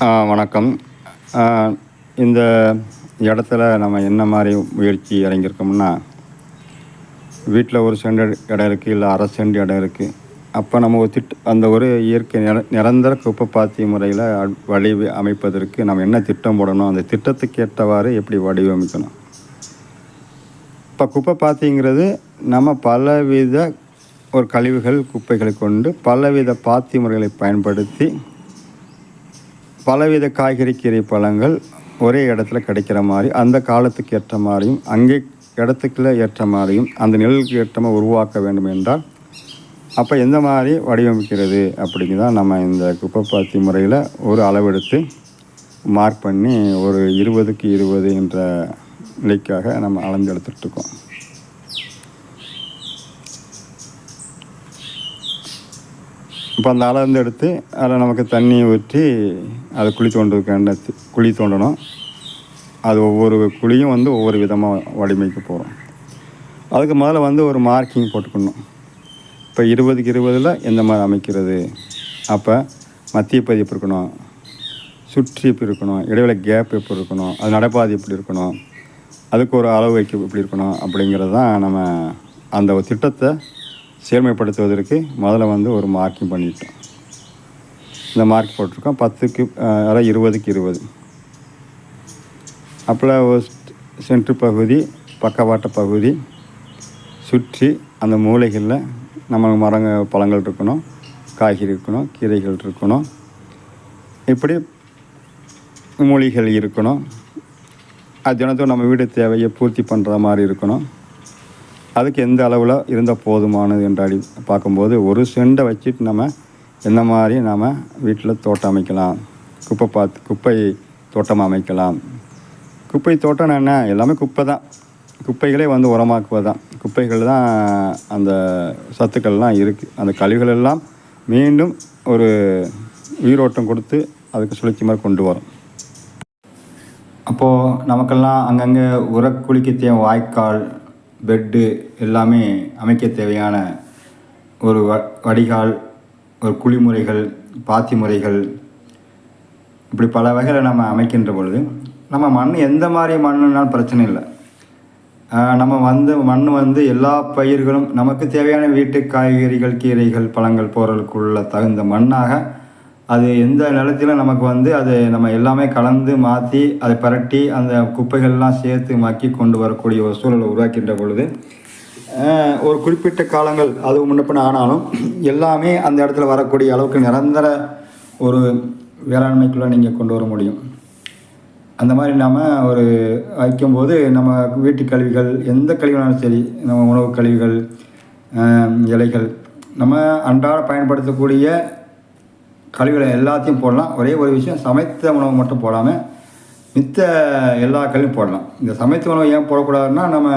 வணக்கம். இந்த இடத்துல நம்ம என்ன மாதிரி முயற்சி இறங்கியிருக்கோம்னா வீட்டில் ஒரு சென்ட் இடம் இருக்குது இல்லை அரை சென்ட் இடம் இருக்குது அப்போ நம்ம ஒரு திட்ட அந்த ஒரு இயற்கை நிர நிரந்தர குப்பை பாத்தி முறையில் வழி அமைப்பதற்கு நம்ம என்ன திட்டம் போடணும் அந்த திட்டத்துக்கு ஏற்றவாறு எப்படி வடிவமைக்கணும்? இப்போ குப்பை பாத்திங்கிறது நம்ம பலவித ஒரு கழிவுகள் குப்பைகளை கொண்டு பலவித பாத்தி முறைகளை பயன்படுத்தி பலவித காய்கறி கீரை பழங்கள் ஒரே இடத்துல கிடைக்கிற மாதிரி அந்த காலத்துக்கு ஏற்ற மாதிரியும் அங்கே இடத்துக்குள்ள ஏற்ற மாதிரியும் அந்த நிழலுக்கு ஏற்றமாக உருவாக்க வேண்டும் என்றால் அப்போ எந்த மாதிரி வடிவமைக்கிறது அப்படிங்க தான் நம்ம இந்த குப்பைப்பாத்தி முறையில் ஒரு அளவெடுத்து மார்க் பண்ணி ஒரு இருபதுக்கு இருபது என்ற நிலைக்காக நம்ம அளந்து எடுத்துகிட்டு இப்போ அந்த அளந்து எடுத்து அதில் நமக்கு தண்ணி ஊற்றி அதை குழி தோண்டுறதுக்கான குழி தோண்டணும் அது ஒவ்வொரு குழியும் வந்து ஒவ்வொரு விதமாக வடிவமைக்க போகிறோம் அதுக்கு முதல்ல வந்து ஒரு மார்க்கிங் போட்டுக்கணும். இப்போ இருபதுக்கு இருபதில் எந்த மாதிரி அமைக்கிறது? அப்போ மத்திய பதிப்பு இருக்கணும் சுற்றி எப்படி இருக்கணும் இடைவெளி கேப் எப்படி இருக்கணும் அது நடைபாதை எப்படி இருக்கணும் அதுக்கு ஒரு அளவு வைக்க எப்படி இருக்கணும் அப்படிங்கிறது தான் நம்ம அந்த திட்டத்தை செயல்மைப்படுத்துவதற்கு முதல்ல வந்து ஒரு மார்க்கிங் பண்ணிட்டோம். இந்த மார்க் போட்டிருக்கோம். பத்துக்கு அதாவது இருபதுக்கு இருபது. அப்போ சென்ட்ரு பகுதி பக்கவாட்ட பகுதி சுற்றி அந்த மூலைகளில் நம்ம மரங்க பழங்கள் இருக்கணும் காய்கறி இருக்கணும் கீரைகள் இருக்கணும். இப்படி மூலிகள் இருக்கணும். அது தினத்தும் நம்ம வீடு தேவையை பூர்த்தி பண்ணுற மாதிரி இருக்கணும். அதுக்கு எந்த அளவில் இருந்தால் போதுமானது என்று அடி பார்க்கும்போது ஒரு செண்டை வச்சுட்டு நம்ம எந்த மாதிரி நாம் வீட்டில் தோட்டம் அமைக்கலாம். குப்பை பார்த்து குப்பை தோட்டம் அமைக்கலாம். குப்பை தோட்டம்னா என்ன? எல்லாமே குப்பை தான். குப்பைகளே வந்து உரமாக்குவது தான் குப்பைகள் தான் அந்த சத்துக்கள்லாம் இருக்குது அந்த கழிவுகள் எல்லாம் மீண்டும் ஒரு உயிரோட்டம் கொடுத்து அதுக்கு சுழற்சி மாதிரி கொண்டு வரும். அப்போது நமக்கெல்லாம் அங்கங்கே உரக்குளிக்க தேவை வாய்க்கால் பெட்டு எல்லாமே அமைக்க தேவையான ஒரு வ வடிகால் ஒரு குழிமுறைகள் பாத்தி முறைகள் இப்படி பல வகையில் நம்ம அமைக்கின்ற பொழுது நம்ம மண் எந்த மாதிரி மண்ணுனாலும் பிரச்சனை இல்லை. நம்ம வந்து மண் வந்து எல்லா பயிர்களும் நமக்கு தேவையான வீட்டு காய்கறிகள் கீரைகள் பழங்கள் போகிறதுக்குள்ள தகுந்த மண்ணாக அது எந்த நிலத்திலும் நமக்கு வந்து அது நம்ம எல்லாமே கலந்து மாற்றி அதை பரட்டி அந்த குப்பைகள்லாம் சேர்த்து மக்கி கொண்டு வரக்கூடிய ஒரு சூழலை உருவாக்கின்ற பொழுது ஒரு குறிப்பிட்ட காலங்கள் அது முன்னப்பின் ஆனாலும் எல்லாமே அந்த இடத்துல வரக்கூடிய அளவுக்கு நிரந்தர ஒரு வேளாண்மைக்குள்ளே நீங்கள் கொண்டு வர முடியும். அந்த மாதிரி நாம் ஒரு வைக்கும்போது நம்ம வீட்டு கழிவுகள் எந்த கழிவுனாலும் சரி நம்ம உணவு கழிவுகள் இலைகள் நம்ம அன்றாட பயன்படுத்தக்கூடிய கழிவுகளை எல்லாத்தையும் போடலாம். ஒரே ஒரு விஷயம் சமைத்த உணவு மட்டும் போடாமல் மித்த எல்லா கழிவும் போடலாம். இந்த சமைத்த உணவு ஏன் போடக்கூடாதுன்னா நம்ம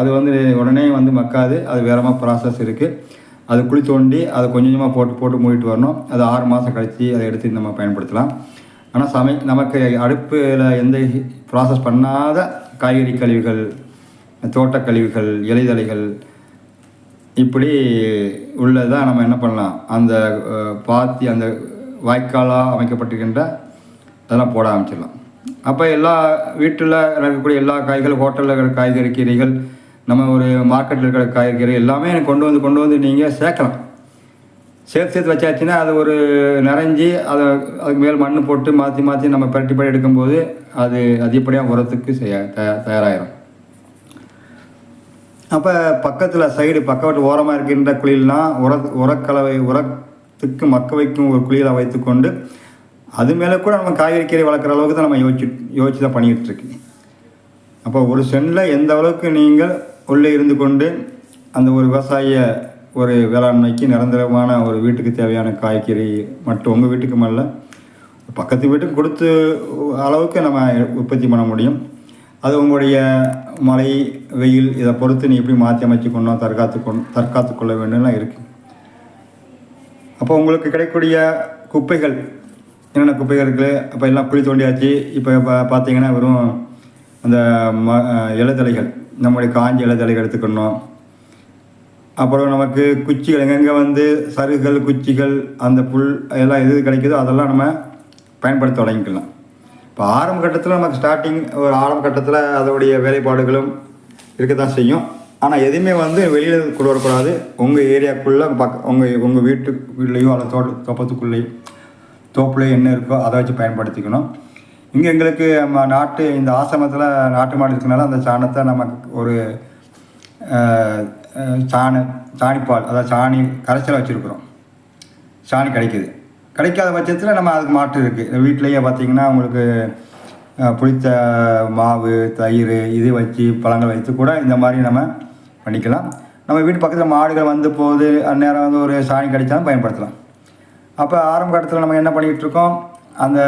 அது வந்து உடனே வந்து மக்காது அது வேறமாக ப்ராசஸ் இருக்குது அது குழி தோண்டி அதை கொஞ்சம் கொஞ்சமாக போட்டு போட்டு மூடிட்டு வரணும். அது ஆறு மாதம் கழித்து அதை எடுத்து நம்ம பயன்படுத்தலாம். ஆனால் சமை நமக்கு அடுப்பில் எந்த ப்ராசஸ் பண்ணாத காய்கறி கழிவுகள் தோட்டக் கழிவுகள் இலைதலைகள் இப்படி உள்ளதான் நம்ம என்ன பண்ணலாம்? அந்த பாத்தி அந்த வாய்க்காலாக அமைக்கப்பட்டிருக்கின்ற அதெல்லாம் போட ஆரம்பிச்சிடலாம். அப்போ எல்லா வீட்டில் இருக்கக்கூடிய எல்லா காய்கள் ஹோட்டலில் இருக்கிற காய்கறி கீரைகள் நம்ம ஒரு மார்க்கெட்டில் இருக்கிற காய்கறி எல்லாமே எனக்கு கொண்டு வந்து கொண்டு வந்து நீங்கள் சேர்க்கலாம். சேர்த்து சேர்த்து வச்சாச்சுன்னா அது ஒரு நிறைஞ்சி அதை அதுக்கு மேல் மண் போட்டு மாற்றி மாற்றி நம்ம பரட்டி பரட்டி எடுக்கும்போது அது அதிகப்படியாக உரத்துக்கு செய்ய தயா தயாராகிடும் அப்போ பக்கத்தில் சைடு பக்கவாட்டு ஓரமாக இருக்கின்ற குழியெல்லாம் உர உரக்கலவை உரத்துக்கு மக்க வைக்கும் ஒரு குழியில் வைத்துக்கொண்டு அது மேலே கூட நம்ம காய்கறி கீரை வளர்க்குற அளவுக்கு தான் நம்ம யோசிச்சு யோசிச்சு தான் பண்ணிக்கிட்டுருக்கு அப்போ ஒரு சென்டில் எந்த அளவுக்கு நீங்கள் உள்ளே இருந்து கொண்டு அந்த ஒரு விவசாய ஒரு வேளாண்மைக்கு நிரந்தரமான ஒரு வீட்டுக்கு தேவையான காய்கறி மட்டும் உங்கள் வீட்டுக்கு மேல பக்கத்து வீட்டுக்கு கொடுத்து அளவுக்கு நம்ம உற்பத்தி பண்ண முடியும். அது உங்களுடைய மழை வெயில் இதை பொறுத்து நீ எப்படி மாற்றி அமைச்சுக்கணும் தற்காத்து கொண் தற்காத்து கொள்ள வேண்டும்லாம் இருக்குது அப்போ உங்களுக்கு கிடைக்கக்கூடிய குப்பைகள் என்னென்ன குப்பைகள் இருக்குது அப்போ எல்லாம் குழி தோண்டியாச்சு. இப்போ பா பார்த்தீங்கன்னா வெறும் அந்த ம இலைதழைகள் நம்முடைய காஞ்ச இலைதழைகள் எடுத்துக்கணும். அப்புறம் நமக்கு குச்சிகள் எங்கெங்கே வந்து சருகுகள் குச்சிகள் அந்த புல் எல்லாம் எது எது கிடைக்குதோ அதெல்லாம் நம்ம பயன்படுத்த தொடங்கிக்கலாம். இப்போ ஆரம்ப கட்டத்தில் நமக்கு ஸ்டார்டிங் ஒரு ஆரம்ப கட்டத்தில் அதோடைய வேலைப்பாடுகளும் இருக்க தான் செய்யும். ஆனால் எதுவுமே வந்து வெளியில் கொண்டு வரக்கூடாது. உங்கள் ஏரியாக்குள்ளே பக்க உங்கள் உங்கள் வீட்டுக்குள்ளேயோ அல்லது தோட்ட தோட்டத்துக்குள்ளேயோ தோப்புலேயோ என்ன இருக்கோ அதை வச்சு பயன்படுத்திக்கணும். இங்கே எங்களுக்கு நம்ம நாட்டு இந்த ஆசிரமத்தில் நாட்டு மாடு இருக்கனால அந்த சாணத்தை நமக்கு ஒரு சாண சாணிப்பால் அதாவது சாணி கரைச்சல் வச்சுருக்குறோம். சாணி கிடைக்குது. கிடைக்காத பட்சத்தில் நம்ம அதுக்கு மாற்று இருக்குது வீட்டிலையே பார்த்தீங்கன்னா உங்களுக்கு புளித்த மாவு தயிர் இது வச்சு பழங்கள் வைத்து கூட இந்த மாதிரி நம்ம பண்ணிக்கலாம். நம்ம வீட்டு பக்கத்தில் மாடுகள் வந்து போகுது அந்நேரம் வந்து ஒரு சாணி கடித்தாலும் பயன்படுத்தலாம். அப்போ ஆரம்ப கட்டத்தில் நம்ம என்ன பண்ணிக்கிட்டு இருக்கோம் அந்த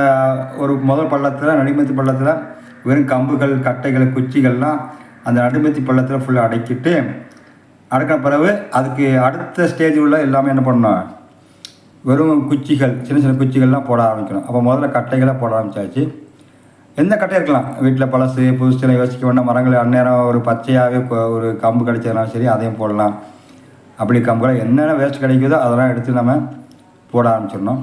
ஒரு முதல் பள்ளத்தில் நடுமத்தி பள்ளத்தில் வெறும் கம்புகள் கட்டைகள் குச்சிகள்லாம் அந்த நடுமத்தி பள்ளத்தில் ஃபுல்லாக அடக்கிட்டு அடக்கின பிறகு அதுக்கு அடுத்த ஸ்டேஜ் உள்ள எல்லாமே என்ன பண்ணணும்? வெறும் குச்சிகள் சின்ன சின்ன குச்சிகள்லாம் போட ஆரம்பிக்கணும். அப்போ முதல்ல கட்டைகளாக போட ஆரம்பிச்சாச்சு. எந்த கட்டை இருக்கலாம். வீட்டில் பழசு புதுசில் யோசிக்க வேண்டாம். மரங்கள் அந்நேரம் ஒரு பச்சையாகவே ஒரு கம்பு கிடைச்சதுனாலும் சரி அதையும் போடலாம். அப்படி கம்புகளை என்னென்ன வேஸ்ட் கிடைக்குதோ அதெல்லாம் எடுத்து நம்ம போட ஆரம்பிச்சிடணும்.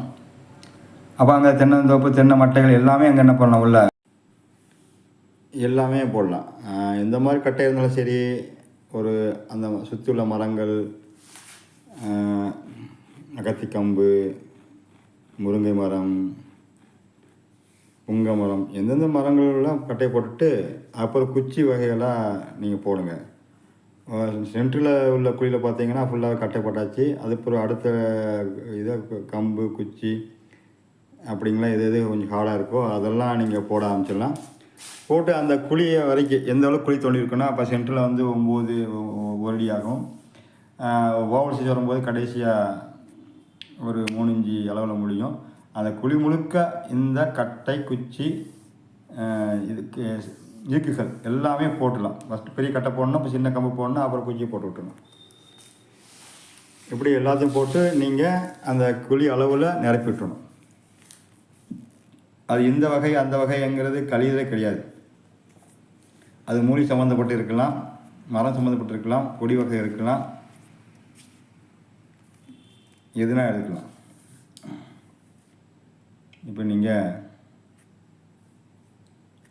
அப்போ அங்கே தென்னந்தோப்பு தென்னை மட்டைகள் எல்லாமே அங்கே என்ன பண்ணலாம் உள்ள? எல்லாமே போடலாம். எந்த மாதிரி கட்டை இருந்தாலும் சரி ஒரு அந்த சுற்றியுள்ள மரங்கள் அகத்திக்கம்பு முருங்கை மரம் புங்க மரம். எந்தெந்த மரங்கள்லாம் கட்டையை போட்டுட்டு அப்புறம் குச்சி வகைகளாக நீங்கள் போடுங்க. சென்ட்ரில் உள்ள குழியில் பார்த்தீங்கன்னா ஃபுல்லாக கட்டை போட்டாச்சு. அதுக்கப்புறம் அடுத்த இதை கம்பு குச்சி அப்படிங்களா எது எது கொஞ்சம் ஹார்டாக இருக்கோ அதெல்லாம் நீங்கள் போட ஆரம்பிச்சிடலாம். போட்டு அந்த குழியை வரைக்கும் எந்த அளவுக்கு குழி தோண்டியிருக்குன்னா அப்போ சென்டரில் வந்து ஒம்பது ஒரு அடி ஆகும். ஓவல் சைஸ் வரும்போது கடைசியாக ஒரு மூணு இஞ்சி அளவில் முடியும். அந்த குழி முழுக்க இந்த கட்டை குச்சி இதுக்கு இயக்குகள் எல்லாமே போட்டுடலாம். ஃபஸ்ட்டு பெரிய கட்டை போடணும் இப்போ சின்ன கம்பு போடணும் அப்புறம் குச்சி போட்டு விட்டுணும் இப்படி எல்லாத்தையும் போட்டு நீங்கள் அந்த குழி அளவில் நிரப்பி விட்டுணும் அது இந்த வகை அந்த வகைங்கிறது கழியதே கிடையாது. அது மூலி சம்மந்தப்பட்டு இருக்கலாம் மரம் சம்மந்தப்பட்டு இருக்கலாம் கொடி வகை இருக்கலாம் எதுனா எடுக்கலாம் இப்போ நீங்கள்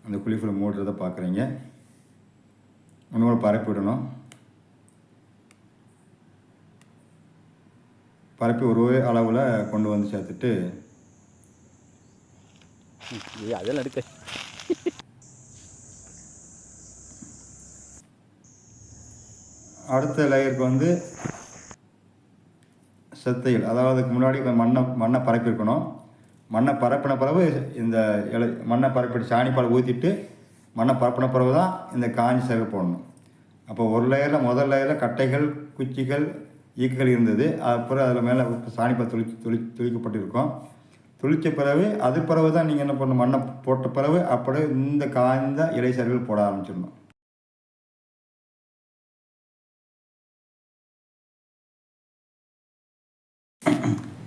அந்த குழிக்குள்ள மூடுறதை பார்க்குறீங்க ஒன்று பரப்பி விடணும். பரப்பி ஒரு அளவில் கொண்டு வந்து சேர்த்துட்டு. அதெல்லாம் எடுக்க. அடுத்த லேயருக்கு வந்து செத்தைகள். அதாவது அதுக்கு முன்னாடி மண்ணை மண்ணை பரப்பியிருக்கணும் மண்ணை பரப்பின பிறகு இந்த இலை மண்ணை பரப்பிட்டு சாணிப்பால் ஊற்றிட்டு மண்ணை பரப்பின பிறகு தான் இந்த காஞ்சி சேவை போடணும். அப்போ ஒரு லேயரில் முதல் லேயரில் கட்டைகள் குச்சிகள் ஈக்குகள் இருந்தது. அப்புறம் அதில் மேலே சாணிப்பால் துளி துளி துளிக்கப்பட்டிருக்கும். துளிச்ச பிறகு அது பிறகு தான் நீங்கள் என்ன பண்ணணும்? மண்ணை போட்ட பிறகு அப்படியே இந்த காய்ந்த இலை சருகள் போட ஆரம்பிச்சிடணும்.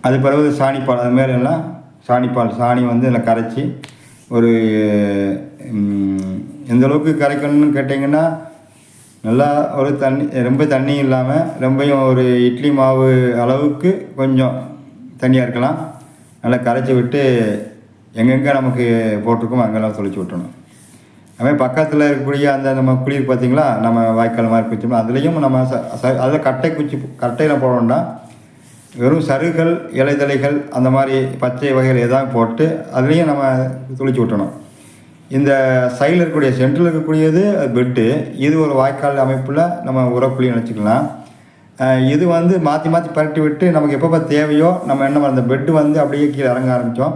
அது பிறகு சாணிப்பால் அது மாதிரி எல்லாம் சாணிப்பால் சாணி வந்து இதில் கரைச்சி ஒரு எந்தளவுக்கு எந்த அளவுக்கு கரைக்கணும்னு கேட்டிங்கன்னா நல்லா ஒரு தண்ணி ரொம்ப தண்ணி இல்லாமல் ரொம்பையும் ஒரு இட்லி மாவு அளவுக்கு கொஞ்சம் தண்ணியாக இருக்கலாம். நல்லா கரைச்சி விட்டு எங்கெங்கே நமக்கு போட்டிருக்கோமோ அங்கெல்லாம் தொளிச்சு விட்டணும் அதுமாதிரி பக்கத்தில் இருக்கக்கூடிய அந்த நம்ம குளிர் பார்த்திங்களா? நம்ம வாய்க்கால் மாதிரி குச்சி அதுலேயும் நம்ம ச ச- அதில் கட்டை குச்சி கட்டையில் போட வேண்டாம் வெறும் சருகுகள் இலைதலைகள் அந்த மாதிரி பச்சை வகைகள் எதாவது போட்டு அதுலேயும் நம்ம துளிச்சு விட்டணும் இந்த சைடில் இருக்கக்கூடிய சென்டரில் இருக்கக்கூடியது பெட்டு. இது ஒரு வாய்க்கால் அமைப்பில் நம்ம உரக்குழி நினச்சிக்கலாம். இது வந்து மாற்றி மாற்றி பரட்டி விட்டு நமக்கு எப்பப்போ தேவையோ நம்ம என்ன அந்த பெட்டு வந்து அப்படியே கீழே இறங்க ஆரம்பித்தோம்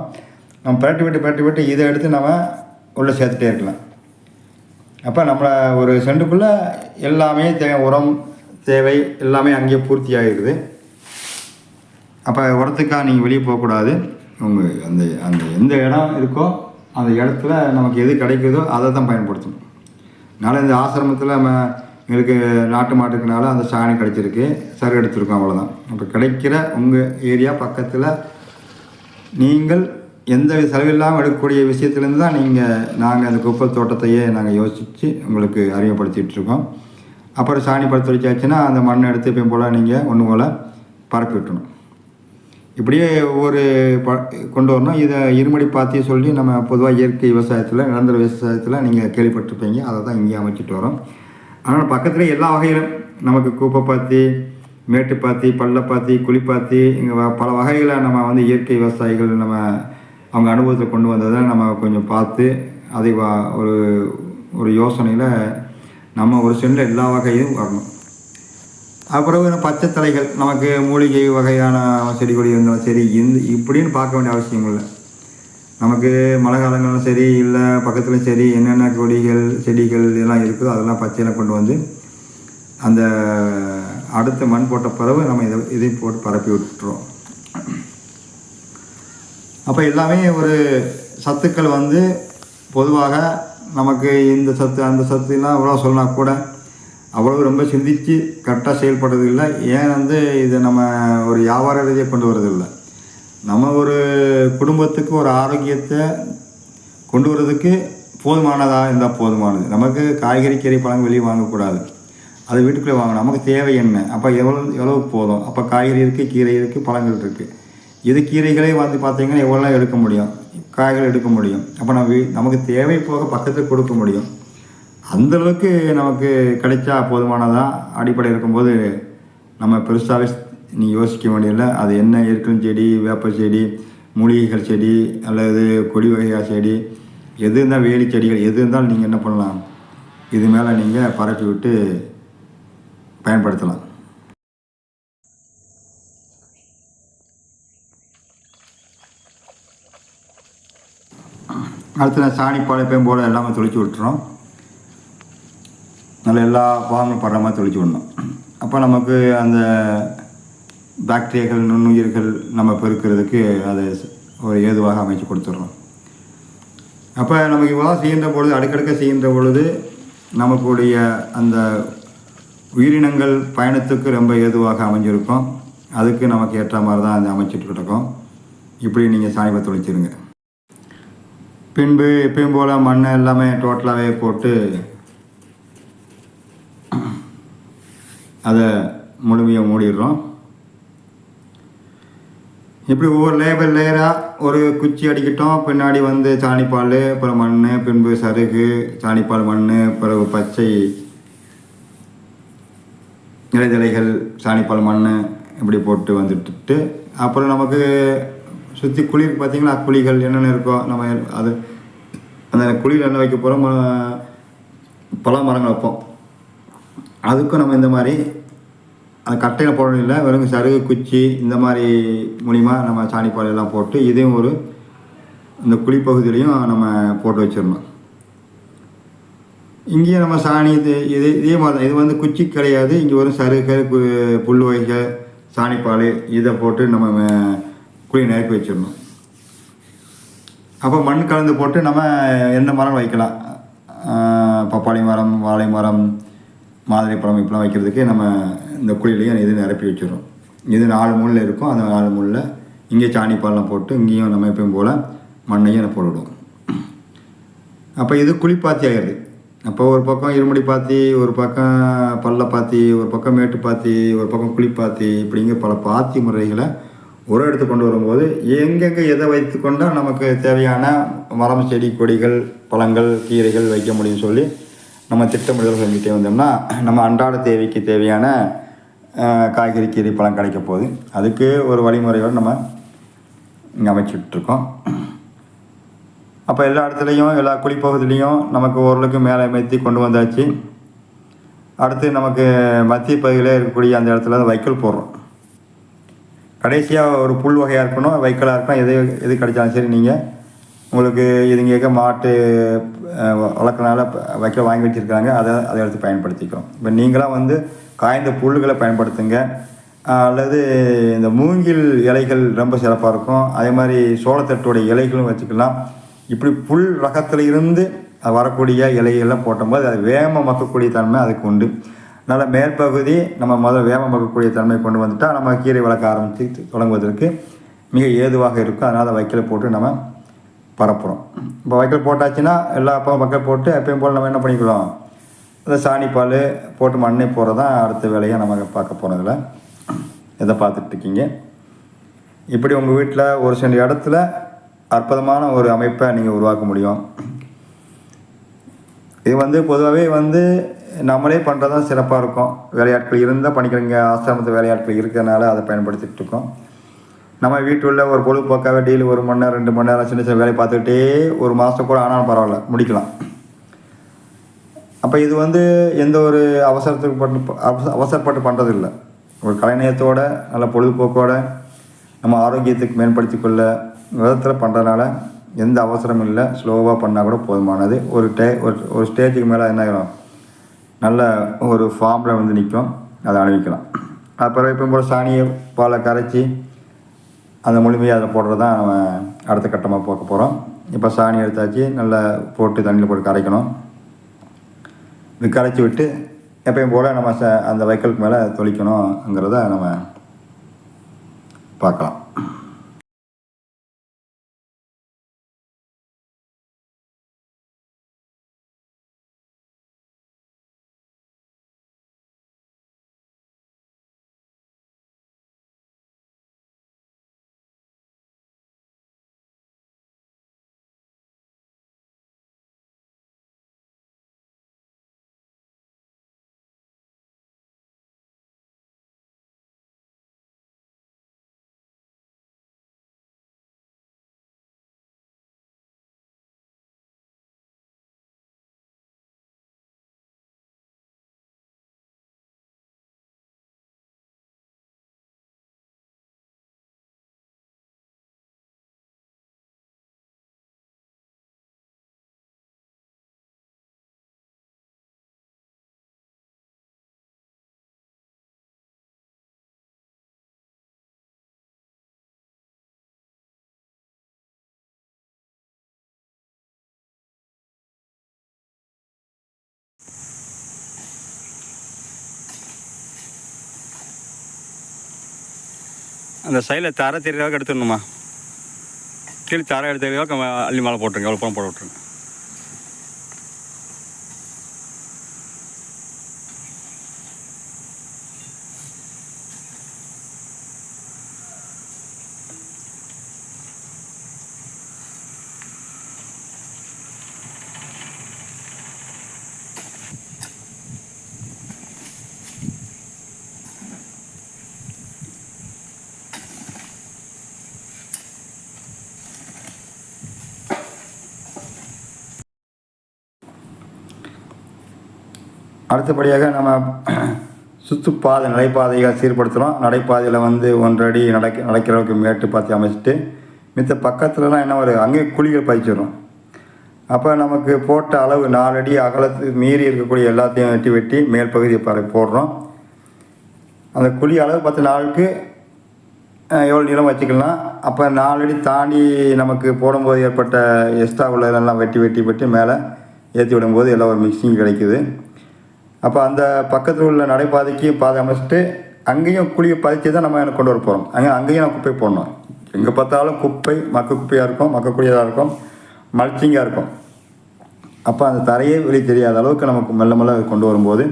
நம்ம பரட்டி விட்டு பரட்டி விட்டு இதை எடுத்து நம்ம உள்ளே சேர்த்துட்டே இருக்கலாம். அப்போ நம்ம ஒரு சென்ட்டுக்குள்ளே எல்லாமே தேவை உரம் தேவை எல்லாமே அங்கேயே பூர்த்தி ஆகிடுது அப்போ உரத்துக்காக நீங்கள் வெளியே போகக்கூடாது. உங்கள் அந்த அந்த எந்த இடம் இருக்கோ அந்த இடத்துல நமக்கு எது கிடைக்குதோ அதை தான் பயன்படுத்தணும். அதனால் இந்த ஆசிரமத்தில் நம்ம எங்களுக்கு நாட்டு மாட்டுக்குனால அந்த சாணி கிடைச்சிருக்கு. சரி எடுத்துருக்கோம் அவ்வளோதான் அப்போ கிடைக்கிற உங்கள் ஏரியா பக்கத்தில் நீங்கள் எந்த செலவில்லாமல் எடுக்கக்கூடிய விஷயத்துலேருந்து தான் நீங்கள் நாங்கள் அந்த குப்பை தோட்டத்தையே நாங்கள் யோசித்து உங்களுக்கு அறிமுகப்படுத்திகிட்ருக்கோம் அப்புறம் சாணி படுத்து வச்சாச்சுன்னா அந்த மண்ணை எடுத்து இப்போ போல் நீங்கள் ஒன்று போல் பரப்பி விட்டணும். இப்படியே ஒவ்வொரு ப கொண்டு வரணும். இதை இருமடி பாத்தி சொல்லி நம்ம பொதுவாக இயற்கை விவசாயத்தில் நிரந்தர விவசாயத்தில் நீங்கள் கேள்விப்பட்டிருப்பீங்க. அதை தான் இங்கே அமைச்சிட்டு வரோம். ஆனால் பக்கத்தில் எல்லா வகையிலும் நமக்கு கூப்பை பாத்தி மேட்டுப்பாத்தி பள்ளப்பாத்தி குழிப்பாத்தி இங்கே பல வகைகளை நம்ம வந்து இயற்கை விவசாயிகள் நம்ம அவங்க அனுபவத்தை கொண்டு வந்ததை நம்ம கொஞ்சம் பார்த்து அதை வா- ஒரு ஒரு யோசனையில் நம்ம ஒரு சென்டில் எல்லா வகையும் வரணும். அப்புறம் பச்சை தலைகள் நமக்கு மூலிகை வகையான செடி கொடி இருந்தாலும் சரி இந்த இப்படின்னு பார்க்க வேண்டிய அவசியம் இல்லை. நமக்கு மழை காலங்களும் சரி இல்லை பக்கத்துலையும் சரி என்னென்ன கொடிகள் செடிகள் இதெல்லாம் இருக்குதோ அதெல்லாம் பச்சையில் கொண்டு வந்து அந்த அடுத்த மண் போட்ட பிறகு நம்ம இதை இதையும் போட்டு பரப்பி விட்டுறோம். அப்போ எல்லாமே ஒரு சத்துக்கள் வந்து பொதுவாக நமக்கு இந்த சத்து அந்த சத்துலாம் அவ்வளோ சொன்னா கூட அவ்வளோ ரொம்ப சிந்தித்து கரெக்டாக செயல்படுறதில்லை. ஏன் வந்து இதை நம்ம ஒரு வியாபார ரீதியாக கொண்டு வரதில்லை? நம்ம ஒரு குடும்பத்துக்கு ஒரு ஆரோக்கியத்தை கொண்டு வர்றதுக்கு போதுமானதாக இருந்தால் போதுமானது. நமக்கு காய்கறி கீரை பழங்கள் வெளியே வாங்கக்கூடாது. அது வீட்டுக்குள்ளே வாங்கணும். நமக்கு தேவை என்ன? அப்போ எவ்வளோ எவ்வளோ போதும்? அப்போ காய்கறி இருக்குது கீரை இருக்குது பழங்கள் இருக்குது இது கீரைகளே வந்து பார்த்திங்கன்னா எவ்வளோ எடுக்க முடியும்? காய்கள் எடுக்க முடியும். அப்போ நம்ம வீ நமக்கு தேவை போக பக்கத்தில் கொடுக்க முடியும். அந்தளவுக்கு நமக்கு கிடைச்சா போதுமானதாக அடிப்படை இருக்கும்போது நம்ம பெருசாகவே நீ யோசிக்க வேண்டியதில்லை. அது என்ன இருக்கும் செடி வேப்ப செடி மூலிகைகள் செடி அல்லது கொடி வகைகள் செடி எது இருந்தால் வேலி செடிகள் எது இருந்தாலும் நீங்கள் என்ன பண்ணலாம்? இது மேலே நீங்கள் பரப்பி விட்டு பயன்படுத்தலாம். அடுத்து நான் சாணி பழப்பையும் போல் எல்லாமே தொளிச்சு விட்டுறோம். நல்ல எல்லா பாகங்களும் படுற மாதிரி தெளிச்சு விடணும். அப்போ நமக்கு அந்த பாக்டீரியாக்கள் நுண்ணுயிர்கள் நம்ம பெருக்கிறதுக்கு அதை ஒரு ஏதுவாக அமைச்சு கொடுத்துட்றோம் அப்போ நமக்கு இவ்வளோ செய்கின்ற பொழுது அடுக்கடுக்க செய்கின்ற பொழுது நமக்குடைய அந்த உயிரினங்கள் பயணத்துக்கு ரொம்ப ஏதுவாக அமைஞ்சிருக்கும். அதுக்கு நமக்கு ஏற்ற மாதிரி தான் அதை அமைச்சிட்டு கிடக்கும். இப்படி நீங்கள் சாணிப்பை தொளிச்சிருங்க. பின்பு எப்பயும் போல் மண் எல்லாமே டோட்டலாகவே போட்டு அதை முழுமையாக மூடிடுறோம். இப்படி ஒவ்வொரு லேபர் லேயராக ஒரு குச்சி அடிக்கட்டும். பின்னாடி வந்து சாணிப்பால் அப்புறம் மண் பின்பு சருகு சாணிப்பால் மண் பிறகு பச்சை இலைதலைகள் சாணிப்பால் மண் இப்படி போட்டு வந்துட்டு அப்புறம் நமக்கு சுற்றி குளிர் பார்த்திங்கன்னா குழிகள் என்னென்ன இருக்கோ நம்ம அது அந்த குழியில் என்ன வைக்க போகிறோம் பல மரங்கள் வைப்போம். அதுக்கும் நம்ம இந்த மாதிரி அந்த கட்டையில் போடணும் இல்லை வெறும் சருகு குச்சி இந்த மாதிரி மூலிமா நம்ம சாணிப்பால் எல்லாம் போட்டு இதையும் ஒரு இந்த குழிப்பகுதியிலையும் நம்ம போட்டு வச்சிடணும். இங்கேயும் நம்ம சாணி இது இது இதே மாதிரி தான் இது வந்து குச்சி கிடையாது. இங்கே வரும் சருகு புல் வகைகள் சாணிப்பால் இதை போட்டு நம்ம குழி நிரப்பி வச்சிடணும். அப்போ மண் கலந்து போட்டு நம்ம எந்த மரம் வைக்கலாம். பப்பாளி மரம் வாழை மரம் மாதிரி பழம் இப்பெல்லாம் வைக்கிறதுக்கு நம்ம இந்த குழியிலையும் இது நிரப்பி வச்சிடும் இது நாலு முள்ள இருக்கும். அந்த நாலு முள்ளில் இங்கே சாணிப்பால்லாம் போட்டு இங்கேயும் நம்ம எப்பயும் போல் மண்ணையும் போட்டுவிடுவோம் அப்போ இது குழிப்பாத்தி ஆகிடுது அப்போ ஒரு பக்கம் இருமுடி பாத்தி ஒரு பக்கம் பல்ல பாத்தி ஒரு பக்கம் மேட்டு பாத்தி ஒரு பக்கம் குழிப்பாத்தி இப்படிங்க பல பாத்தி முறைகளை ஒரு எடுத்து கொண்டு வரும்போது எங்கெங்கே எதை வைத்து கொண்டால் நமக்கு தேவையான மரம் செடி கொடிகள் பழங்கள் கீரைகள் வைக்க முடியும்னு சொல்லி நம்ம திட்டமிடல் செஞ்சுட்டே வந்தோம்னா நம்ம அன்றாட தேவைக்கு தேவையான காய்கறி கீரை பழம் கிடைக்க போகுது. அதுக்கு ஒரு வழிமுறையோடு நம்ம இங்கே அமைச்சிட்ருக்கோம். அப்போ எல்லா இடத்துலையும் எல்லா குழிப்பகுதியிலையும் நமக்கு ஓரளவுக்கு மேலே மேத்தி கொண்டு வந்தாச்சு. அடுத்து நமக்கு மத்திய பகுதியில் இருக்கக்கூடிய அந்த இடத்துல வைக்கோல் போடுறோம். கடைசியாக ஒரு புல் வகையாக இருக்கணும் வைக்கலாக இருக்கணும் எது எது கிடைச்சாலும் சரி நீங்கள் உங்களுக்கு இதுங்க மாட்டு அஹ், வளர்க்கறனால வைக்கோல் வாங்கி வச்சுருக்காங்க அதை அதை எடுத்து பயன்படுத்திக்கிறோம் இப்போ நீங்களாம் வந்து காய்ந்த புல்லுகளை பயன்படுத்துங்க. அல்லது இந்த மூங்கில் இலைகள் ரொம்ப சிறப்பாக இருக்கும். அதே மாதிரி சோளத்தட்டோடைய இலைகளும் வச்சுக்கலாம். இப்படி புல் ரகத்தில் இருந்து அது வரக்கூடிய இலைகள்லாம் போட்டும்போது அது வேகமாக மக்கக்கூடிய தன்மை அதுக்கு உண்டு. அதனால் மேற்பகுதி நம்ம முதல்ல வேகமாக மக்கக்கூடிய தன்மை கொண்டு வந்துட்டால் நம்ம கீரை வளர்க்க ஆரம்பித்து தொடங்குவதற்கு மிக ஏதுவாக இருக்கும். அதனால் வைக்கல போட்டு நம்ம பரப்புகிறோம் இப்போ வைக்கல் போட்டாச்சுன்னா எல்லா அப்பவும் வைக்கல் போட்டு எப்பயும் போல் நம்ம என்ன பண்ணிக்கலாம் இந்த சாணிப்பால் போட்டு மண்ணை போகிறது தான் அடுத்த வேலையை நம்ம பார்க்க போகிறதில்ல இதை பார்த்துட்டு இருக்கீங்க. இப்படி உங்கள் வீட்டில் ஒரு சில இடத்துல அற்புதமான ஒரு அமைப்பை நீங்கள் உருவாக்க முடியும். இது வந்து பொதுவாகவே வந்து நம்மளே பண்ணுறது தான் சிறப்பாக இருக்கும். வேலையாட்கள் இருந்தால் பண்ணிக்கிறீங்க. ஆசிரமத்து வேலையாட்கள் இருக்கிறனால அதை பயன்படுத்திகிட்டு இருக்கோம். நம்ம வீட்டுள்ள ஒரு பொழுதுபோக்காகவே டெய்லி ஒரு மணி நேரம் ரெண்டு மணி நேரம் சின்ன சின்ன வேலையை பார்த்துக்கிட்டே ஒரு மாதம் கூட ஆனாலும் பரவாயில்ல முடிக்கலாம். அப்போ இது வந்து எந்த ஒரு அவசரத்துக்கு பட்டு அவசரப்பட்டு பண்ணுறதில்லை ஒரு கலைநயத்தோட நல்ல பொழுதுபோக்கோட நம்ம ஆரோக்கியத்துக்கு மேம்படுத்தி கொள்ள விதத்தில் பண்ணுறதுனால எந்த அவசரமும் இல்லை. ஸ்லோவாக பண்ணால் கூட போதுமானது. ஒரு டே ஒரு ஒரு ஸ்டேஜுக்கு மேலே என்ன ஆகிடும் நல்ல ஒரு ஃபார்மில் வந்து நிற்கும். அதை அணிவிக்கலாம் அப்புறம் இப்போ சாணியை பாலை கரைச்சி அந்த மூலிமையாக அதை போடுறது தான் நம்ம அடுத்த கட்டமாக போக்க போகிறோம் இப்போ சாணி எடுத்தாச்சு நல்லா போட்டு தண்ணியில் போட்டு கரைக்கணும். இது கரைச்சி விட்டு எப்பயும் போல் நம்ம ச அந்த வைக்கலுக்கு மேலே தொளிக்கணுங்கிறத நம்ம பார்க்கலாம். அந்த சைடில் தர தெரியறதுக்கு எடுத்துடணுமா கீழே தர எடுத்து அள்ளி மேலே போட்டுருங்க. எவ்வளோ பணம் போட விட்ருங்க அடுத்தபடியாக நம்ம சுற்றுப்பாதை நடைபாதைகள் சீர்படுத்துகிறோம் நடைபாதையில் வந்து ஒன்றடி அடி நடக்க நடக்கிறவருக்கு மேட்டு பார்த்து அமைச்சிட்டு மித்த பக்கத்துலலாம் என்ன ஒரு அங்கேயே குழிகள் பதிச்சிடும் அப்போ நமக்கு போட்ட அளவு நாலடி அகலத்துக்கு அகலத்து மீறி இருக்கக்கூடிய எல்லாத்தையும் வெட்டி வெட்டி மேல் பகுதியை பற போடுறோம். அந்த குழி அளவு பத்து நாளுக்கு எவ்வளோ நீளம் வச்சுக்கலாம் அப்போ நாலடி தாண்டி நமக்கு போடும்போது ஏற்பட்ட எக்ஸ்ட்ரா உள்ளதெல்லாம் வெட்டி வெட்டி வெட்டி மேலே ஏற்றி விடும்போது எல்லாம் ஒரு மிக்சிங் கிடைக்குது. அப்போ அந்த பக்கத்தில் உள்ள நடைபாதைக்கு பாதை அமைச்சிட்டு அங்கேயும் குழியை பதிச்சு தான் நம்ம கொண்டு வர போகிறோம் அங்கே அங்கேயும் நம்ம குப்பை போடணும். எங்கே பார்த்தாலும் குப்பை மக்க குப்பையாக இருக்கும் மக்கக்கூடியதாக இருக்கும் மல்ச்சிங்காக இருக்கும். அப்போ அந்த தரையே வெளியே தெரியாத அளவுக்கு நமக்கு மெல்ல மெல்ல கொண்டு வரும்போது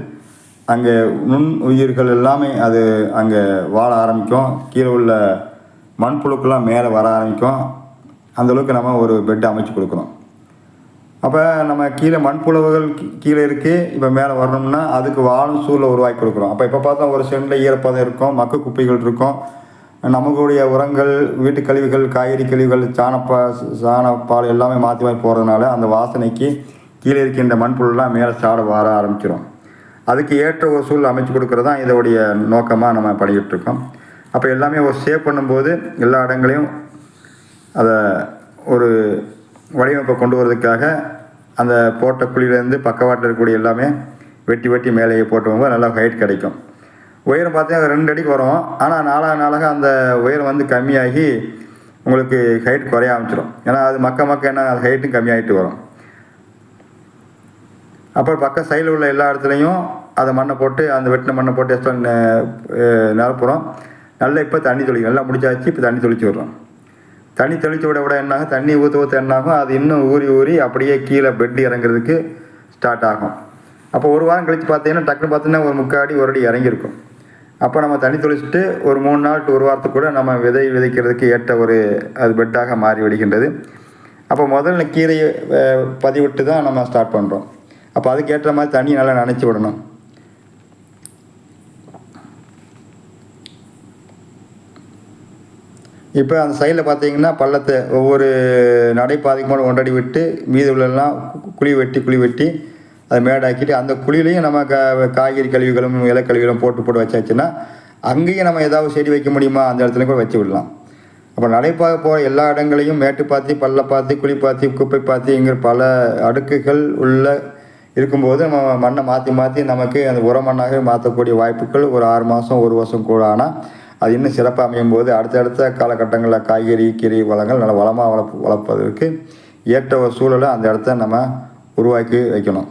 அங்கே நுண் உயிர்கள் எல்லாமே அது அங்கே வாழ ஆரம்பிக்கும். கீழே உள்ள மண்புழுக்கெல்லாம் மேலே வர ஆரம்பிக்கும். அந்த அளவுக்கு நம்ம ஒரு பெட் அமைச்சு கொடுக்குறோம் அப்போ நம்ம கீழே மண்புழுவுகள் கீழே இருக்குது இப்போ மேலே வரணும்னா அதுக்கு வாழும் சூழலை உருவாக்கி கொடுக்குறோம் அப்போ இப்போ பார்த்தா ஒரு சென்டில் ஈரப்பதம் இருக்கும் மக்க குப்பைகள் இருக்கும். நமக்குடைய உரங்கள் வீட்டு கழிவுகள் காய்கறி கழிவுகள் சாணப்பா சாணப்பால் எல்லாமே மாற்றி மாற்றி போகிறதுனால அந்த வாசனைக்கு கீழே இருக்கின்ற மண்புழுலாம் மேலே சாட வர ஆரம்பிச்சிடும் அதுக்கு ஏற்ற ஒரு சூழல் அமைச்சு கொடுக்குறது தான் இதோடைய நோக்கமாக நம்ம பண்ணிக்கிட்டுருக்கோம் அப்போ எல்லாமே ஒரு சேவ் பண்ணும்போது எல்லா இடங்களையும் அதை ஒரு வடிவமைப்பை கொண்டு வரதுக்காக அந்த போட்ட குழியிலேருந்து பக்கவாட்டில் இருக்கக்கூடிய எல்லாமே வெட்டி வெட்டி மேலேயே போட்டு போகும்போது நல்லா ஹைட் கிடைக்கும். உயரம் பார்த்தீங்கன்னா ரெண்டு அடிக்கு வரும். ஆனால் நாளாக நாளாக அந்த உயரம் வந்து கம்மியாகி உங்களுக்கு ஹைட் குறைய ஆரம்பிச்சிடும். ஏன்னா அது மக்க மக்க என்ன அது ஹைட்டும் கம்மியாகிட்டு வரும். அப்புறம் பக்கம் சைடில் உள்ள எல்லா இடத்துலையும் அதை மண்ணை போட்டு அந்த வெட்டின மண்ணை போட்டு எக்ஸ்ட்ரா நிரப்புறோம். நல்லா இப்போ தண்ணி தொளிக்கும். நல்லா முடிச்சாச்சு இப்போ தண்ணி தொளிச்சு விட்றோம். தண்ணி தெளித்து விட விட என்னாகும்? தண்ணி ஊற்ற ஊற்ற என்னாகும்? அது இன்னும் ஊறி ஊறி அப்படியே கீழே பெட் இறங்குறதுக்கு ஸ்டார்ட் ஆகும். அப்போ ஒரு வாரம் கழித்து பார்த்தீங்கன்னா டக்குன்னு பார்த்தீங்கன்னா ஒரு முக்காடி ஒரு அடி இறங்கியிருக்கும். அப்போ நம்ம தண்ணி தொளிச்சுட்டு ஒரு மூணு நாள் ஒரு வாரத்துக்கு கூட நம்ம விதை விதைக்கிறதுக்கு ஏற்ற ஒரு அது பெட்டாக மாறி விடுகின்றது. அப்போ முதல்ல கீரையை பதிவிட்டு தான் நம்ம ஸ்டார்ட் பண்ணுறோம் அப்போ அதுக்கேற்ற மாதிரி தண்ணி நல்லா நினச்சி விடணும். இப்போ அந்த சைடில் பார்த்தீங்கன்னா பள்ளத்தை ஒவ்வொரு நடைபாதைக்கு மேலே ஒன்றடி விட்டு மீதி உள்ளெல்லாம் குழி வெட்டி குழி வெட்டி அதை மேடாக்கிட்டு அந்த குழியிலையும் நம்ம க காய்கறி கழிவுகளும் இலைக்கழிவுகளும் போட்டு போட்டு வச்சாச்சுன்னா அங்கேயும் நம்ம ஏதாவது செடி வைக்க முடியுமா? அந்த இடத்துல கூட வச்சு விடலாம். அப்போ நடைபாதை போகிற எல்லா இடங்களையும் மேட்டு பார்த்து பள்ளம் பார்த்து குழி பார்த்து குப்பை பாத்திங்கிற பல அடுக்குகள் உள்ள இருக்கும்போது நம்ம மண்ணை மாற்றி மாற்றி நமக்கு அந்த உர மண்ணாக மாற்றக்கூடிய வாய்ப்புகள் ஒரு ஆறு மாதம் ஒரு வருஷம் கூட ஆனால் அது இன்னும் சிறப்பாக அமையும் போது அடுத்தடுத்த காலகட்டங்களில் காய்கறி கீரை வளங்கள் நல்ல வளமாக வளர்ப்பு வளர்ப்பதற்கு ஏற்ற ஒரு சூழலை அந்த இடத்த நம்ம உருவாக்கி வைக்கணும்.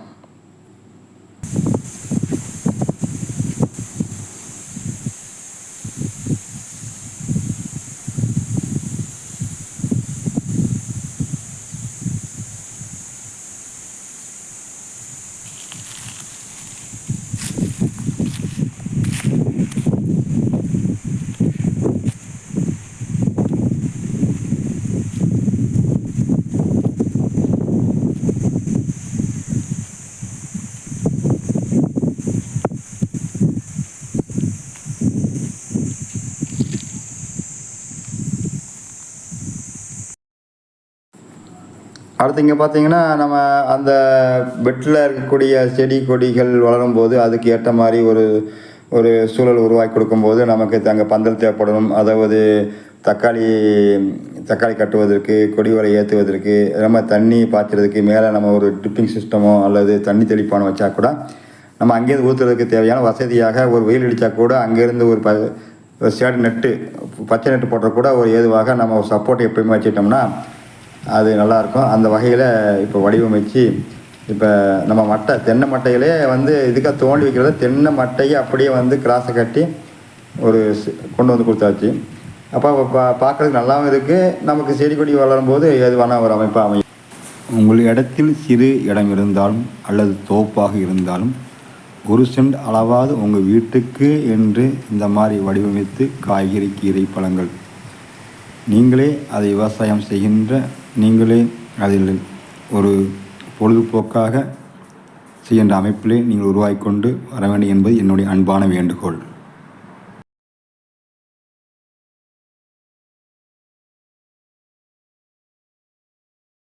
பார்த்தீங்க பார்த்தீங்கன்னா நம்ம அந்த பெட்டில் இருக்கக்கூடிய செடி கொடிகள் வளரும் போது அதுக்கு ஏற்ற மாதிரி ஒரு ஒரு சூழல் உருவாக்கி கொடுக்கும்போது நமக்கு அங்கே பந்தல் தேவைப்படும் அதாவது தக்காளி தக்காளி கட்டுவதற்கு கொடி வரை ஏற்றுவதற்கு நம்ம தண்ணி பாய்ச்சறதுக்கு மேலே நம்ம ஒரு ட்ரிப்பிங் சிஸ்டமோ அல்லது தண்ணி தெளிப்பானோ வச்சா கூட நம்ம அங்கேருந்து ஊற்றுறதுக்கு தேவையான வசதியாக ஒரு வெயில் அடித்தா கூட அங்கேருந்து ஒரு ப ஒரு சேடு நெட்டு பச்சை நெட்டு போடுற கூட ஒரு ஏதுவாக நம்ம ஒரு சப்போர்ட் எப்பயுமே வச்சுட்டோம்னா அது நல்லாயிருக்கும். அந்த வகையில் இப்போ வடிவமைச்சு இப்போ நம்ம மட்டை தென்னை மட்டைகளே வந்து இதுக்காக தோண்டி வைக்கிறத தென்னை மட்டையை அப்படியே வந்து கிராஸை கட்டி ஒரு கொண்டு வந்து கொடுத்தாச்சு. அப்போ பா பார்க்குறதுக்கு நல்லாவும் இருக்குது நமக்கு செடி கொடி வளரும் போது எதுவான ஒரு அமைப்பாக அமையும். உங்கள் இடத்தில் சிறு இடம் இருந்தாலும் அல்லது தோப்பாக இருந்தாலும் ஒரு சென்ட் அளவாவது உங்கள் வீட்டுக்கு என்று இந்த மாதிரி வடிவமைத்து காய்கறி கீரை பழங்கள். நீங்களே அதை விவசாயம் செய்கின்ற நீங்களே அதில் ஒரு பொழுதுபோக்காக செய்கின்ற அமைப்பிலே நீங்கள் உருவாக்கி கொண்டு வர வேண்டும் என்பது என்னுடைய அன்பான வேண்டுகோள்.